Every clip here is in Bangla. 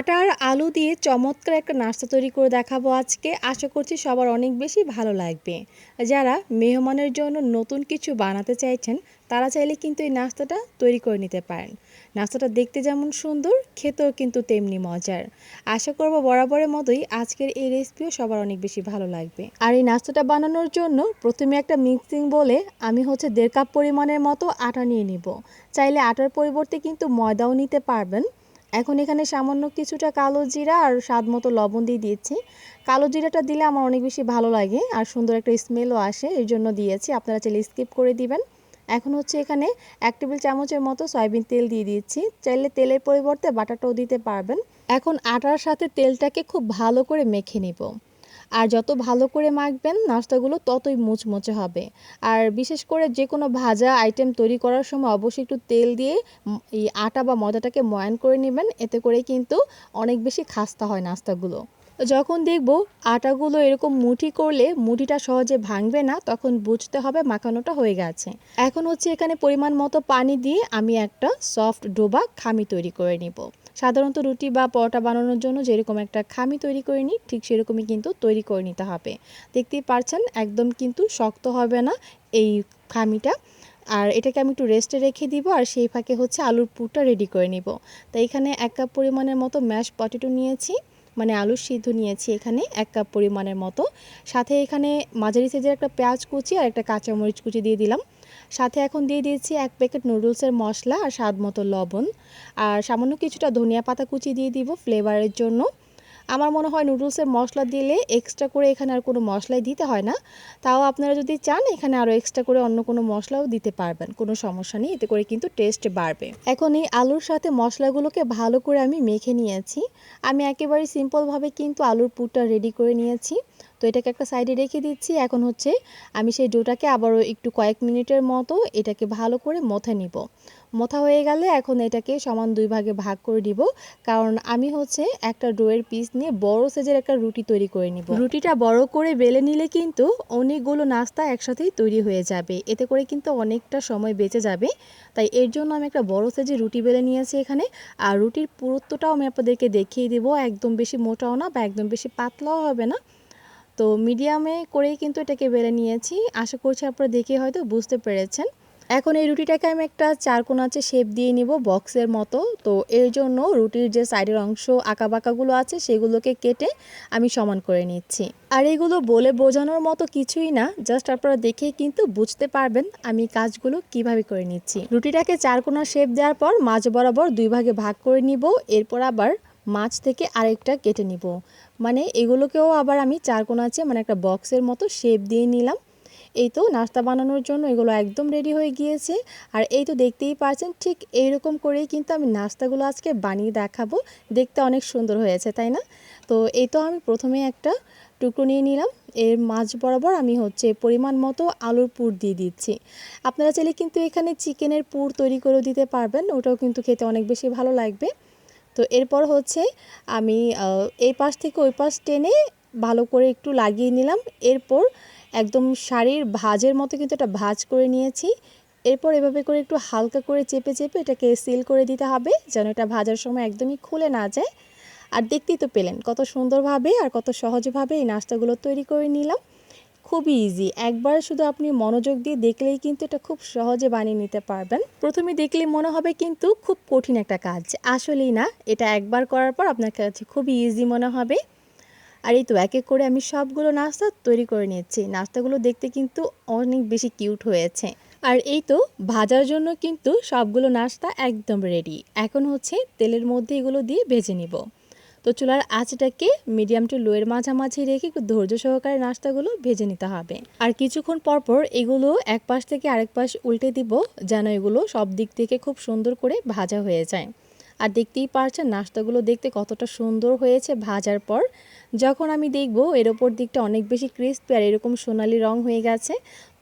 আটা আর আলু দিয়ে চমৎকার একটা নাস্তা তৈরি করে দেখাবো আজকে। আশা করছি সবার অনেক বেশি ভালো লাগবে। যারা মেহমানের জন্য নতুন কিছু বানাতে চাইছেন, তারা চাইলে কিন্তু এই নাস্তাটা তৈরি করে নিতে পারেন। নাস্তাটা দেখতে যেমন সুন্দর, খেতেও কিন্তু তেমনি মজার। আশা করব বরাবরের মতোই আজকের এই রেসিপিও সবার অনেক বেশি ভালো লাগবে। আর এই নাস্তাটা বানানোর জন্য প্রথমে একটা মিক্সিং বলে আমি হচ্ছে দেড় কাপ পরিমাণের মতো আটা নিয়ে নিব। চাইলে আটার পরিবর্তে কিন্তু ময়দাও নিতে পারবেন। এখন এখানে সামান্য কিছুটা কালো জিরা আর স্বাদ মতো লবণ দিয়ে দিয়েছি। কালো জিরাটা দিলে আমার অনেক বেশি ভালো লাগে আর সুন্দর একটা স্মেলও আসে, এর জন্য দিয়েছি। আপনারা চাইলে স্কিপ করে দিবেন। এখন হচ্ছে এখানে এক টেবিল চামচের মতো সয়াবিন তেল দিয়ে দিচ্ছি চাইলে তেলের পরিবর্তে বাটাটাও দিতে পারবেন। এখন আটার সাথে তেলটাকে খুব ভালো করে মেখে নিব। আর যত ভালো করে মাখবেন নাস্তাগুলো ততই মুচমুচে হবে। আর বিশেষ করে যে কোনো ভাজা আইটেম তৈরি করার সময় অবশ্যই একটু তেল দিয়ে এই আটা বা ময়দাটাকে ময়ান করে নেবেন। এতে করে কিন্তু অনেক বেশি খাস্তা হয় নাস্তাগুলো। যখন দেখব আটাগুলো এরকম মুঠি করলে মুঠিটা সহজে ভাঙবে না, তখন বুঝতে হবে মাখানোটা হয়ে গেছে। এখন হচ্ছে এখানে পরিমাণ মতো পানি দিয়ে আমি একটা সফট ডোবা খামি তৈরি করে নিব। সাধারণত রুটি বা পরোটা বানানোর জন্য যেরকম একটা খামি তৈরি করে নিই, ঠিক সেরকমই কিন্তু তৈরি করে নিতে হবে। দেখতেই পারছেন, একদম কিন্তু শক্ত হবে না এই খামিটা। আর এটাকে আমি একটু রেস্টে রেখে দিব, আর সেই ফাঁকে হচ্ছে আলুর পুরটা রেডি করে নিব। তাই এখানে এক কাপ পরিমাণের মতো ম্যাশ পটেটো নিয়েছি। মানে আলু সিদ্ধ নিয়েছি এখানে এক কাপ পরিমাণের মতো। সাথে এখানে মাঝারি সাইজের একটা পেঁয়াজ কুচি আর একটা কাঁচামরিচ কুচি দিয়ে দিলাম। সাথে এখন দিয়ে দিয়েছি এক প্যাকেট নুডলসের মশলা আর স্বাদ মতো লবণ। আর সামান্য কিছুটা ধনিয়া পাতা কুচি দিয়ে দিব ফ্লেভারের জন্য। আমার মনে হয় নুডলসের মশলা দিলে এক্সট্রা করে এখানে আর কোনো মশলাই দিতে হয় না। তাও আপনারা যদি চান, এখানে আরও এক্সট্রা করে অন্য কোনো মশলাও দিতে পারবেন। কোনো সমস্যা নেই, এতে করে কিন্তু টেস্ট বাড়বে। এখন এই আলুর সাথে মশলাগুলোকে ভালো করে আমি মেখে নিয়েছি। আমি একেবারে সিম্পলভাবে কিন্তু আলুর পুরটা রেডি করে নিয়েছি। তো এটাকে একটা সাইডে রেখে দিচ্ছি। এখন হচ্ছে আমি সেই ডোটাকে আবারও একটু কয়েক মিনিটের মতো এটাকে ভালো করে মথে নিব। মথা হয়ে গেলে এখন এটাকে সমান দুই ভাগে ভাগ করে দিব। কারণ আমি হচ্ছে একটা ডোয়ের পিস নিয়ে বড় সাইজের একটা রুটি তৈরি করে নিব। রুটিটা বড় করে বেলে নিলে কিন্তু অনেকগুলো নাস্তা একসাথেই তৈরি হয়ে যাবে। এতে করে কিন্তু অনেকটা সময় বেঁচে যাবে। তাই এর জন্য আমি একটা বড় সাইজের রুটি বেলে নিয়েছি এখানে। আর রুটির পুরুত্বটাও আমি আপনাদেরকে দেখিয়ে দিব। একদম বেশি মোটাও না বা একদম বেশি পাতলাও হবে না। তো মিডিয়ামে করেই কিন্তু এটাকে বেলে নিয়েছি। আশা করছি আপনারা দেখে হয়তো বুঝতে পেরেছেন। এখন এই রুটিটাকে আমি একটা চারকোনাচে শেপ দিয়ে নিব বক্সের মতো। তো এর জন্য রুটির যে সাইডের অংশ বাঁকাগুলো আছে, সেগুলোকে কেটে আমি সমান করে নিচ্ছি। আর এগুলো বলে বোঝানোর মতো কিছুই না জাস্ট আপনারা দেখেই কিন্তু বুঝতে পারবেন আমি কাজগুলো কীভাবে করে নিচ্ছি। রুটিটাকে চারকোনা শেপ দেওয়ার পর মাঝ বরাবর দুই ভাগে ভাগ করে নিব। এরপর আবার মাছ থেকে আরেকটা কেটে নিব। মানে এগুলোকেও আবার আমি চারকোনাচে মানে একটা বক্সের মতো শেপ দিয়ে নিলাম। এই তো নাস্তা বানানোর জন্য এগুলো একদম রেডি হয়ে গিয়েছে। আর এই তো দেখতেই পাচ্ছেন ঠিক এইরকম করেই কিন্তু আমি নাস্তাগুলো আজকে বানিয়ে দেখাবো। দেখতে অনেক সুন্দর হয়েছে, তাই না? তো এই তো আমি প্রথমে একটা টুকরো নিয়ে নিলাম। এর মাছ বরাবর আমি হচ্ছে পরিমাণ মতো আলুর পুর দিয়ে দিচ্ছি। আপনারা চাইলে কিন্তু এখানে চিকেনের পুর তৈরি করে দিতে পারবেন, ওটাও কিন্তু খেতে অনেক বেশি ভালো লাগবে। তো এরপর হচ্ছে আমি এই পাশ থেকে ওই পাশ টেনে ভালো করে একটু লাগিয়ে নিলাম। এরপর একদম শাড়ির ভাজের মতো কিন্তু এটা ভাজ করে নিয়েছি। এরপর এভাবে করে একটু হালকা করে চেপে চেপে এটাকে সিল করে দিতে হবে যেন এটা ভাজার সময় একদমই খুলে না যায়। আর দেখতেই তো পেলেন কত সুন্দরভাবে আর কত সহজভাবে এই নাস্তাগুলো তৈরি করে নিলাম। খুবই ইজি একবার শুধু আপনি মনোযোগ দিয়ে দেখলেই কিন্তু এটা খুব সহজে বানিয়ে নিতে পারবেন। প্রথমে দেখলে মনে হবে কিন্তু খুব কঠিন একটা কাজ। আসলেই না, এটা একবার করার পর আপনার কাছে খুবই ইজি মনে হবে। আর এই তো এক এক করে আমি সবগুলো নাস্তা তৈরি করে নিয়েছি। নাস্তাগুলো দেখতে কিন্তু অনেক বেশি কিউট হয়েছে। আর এই তো ভাজার জন্য কিন্তু সবগুলো নাস্তা একদম রেডি এখন হচ্ছে তেলের মধ্যে এগুলো দিয়ে ভেজে নিব। তো চুলার আঁচটাকে মিডিয়াম টু লোয়ের মাঝামাঝি রেখে ধৈর্য সহকারে নাস্তাগুলো ভেজে নিতে হবে। আর কিছুক্ষণ পরপর এগুলো এক পাশ থেকে আরেক পাশ উল্টে দিব যেন এগুলো সব দিক থেকে খুব সুন্দর করে ভাজা হয়ে যায়। আর দেখতেই পারছেন নাস্তাগুলো দেখতে কতটা সুন্দর হয়েছে ভাজার পর। যখন আমি দেখব এর ওপর দিকটা অনেক বেশি ক্রিস্পি আর এরকম সোনালি রং হয়ে গেছে,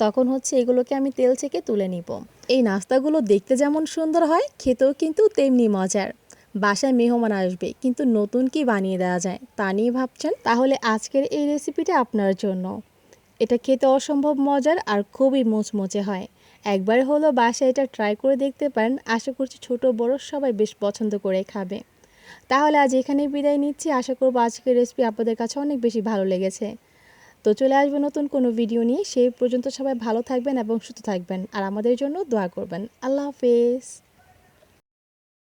তখন হচ্ছে এগুলোকে আমি তেল থেকে তুলে নিব। এই নাস্তাগুলো দেখতে যেমন সুন্দর হয়, খেতেও কিন্তু তেমনি মজার। বাসায় মেহমান আসবে, কিন্তু নতুন কি বানিয়ে দেওয়া যায় তা নিয়ে ভাবছেন? তাহলে আজকের এই রেসিপিটা আপনার জন্য। এটা খেতে অসম্ভব মজার আর খুবই মোচমোচে হয়। একবার হলো বাসায় এটা ট্রাই করে দেখতে পারেন, আশা করছি ছোট বড় সবাই বেশ পছন্দ করে খাবে। তাহলে আজ এখানেই বিদায় নিচ্ছি। আশা করব আজকের রেসিপি আপনাদের কাছে অনেক বেশি ভালো লেগেছে। তো চলে আসব নতুন কোনো ভিডিও নিয়ে। সেই পর্যন্ত সবাই ভালো থাকবেন এবং সুস্থ থাকবেন। আর আমাদের জন্য দোয়া করবেন। আল্লাহ হাফেজ।